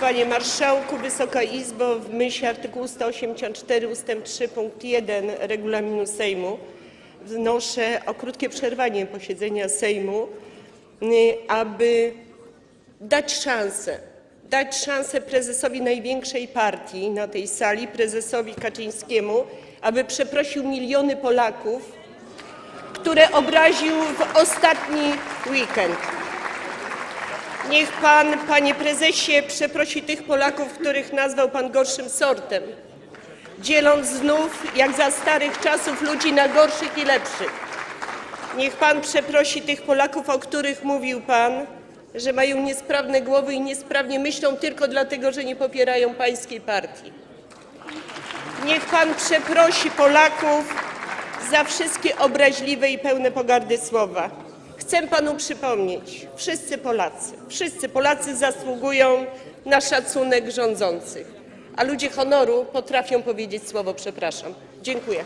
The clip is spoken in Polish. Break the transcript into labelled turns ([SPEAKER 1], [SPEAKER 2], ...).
[SPEAKER 1] Panie Marszałku, Wysoka Izbo, w myśl artykułu 184 ust. 3 punkt 1 regulaminu Sejmu wnoszę o krótkie przerwanie posiedzenia Sejmu, y, aby dać szansę, dać szansę prezesowi największej partii na tej sali, prezesowi Kaczyńskiemu, aby przeprosił miliony Polaków, które obraził w ostatni weekend. Niech pan, panie prezesie, przeprosi tych Polaków, których nazwał pan gorszym sortem, dzieląc znów, jak za starych czasów, ludzi na gorszych i lepszych. Niech pan przeprosi tych Polaków, o których mówił pan, że mają niesprawne głowy i niesprawnie myślą tylko dlatego, że nie popierają pańskiej partii. Niech pan przeprosi Polaków za wszystkie obraźliwe i pełne pogardy słowa. Chcę panu przypomnieć, wszyscy Polacy, wszyscy Polacy zasługują na szacunek rządzących, a ludzie honoru potrafią powiedzieć słowo przepraszam. Dziękuję.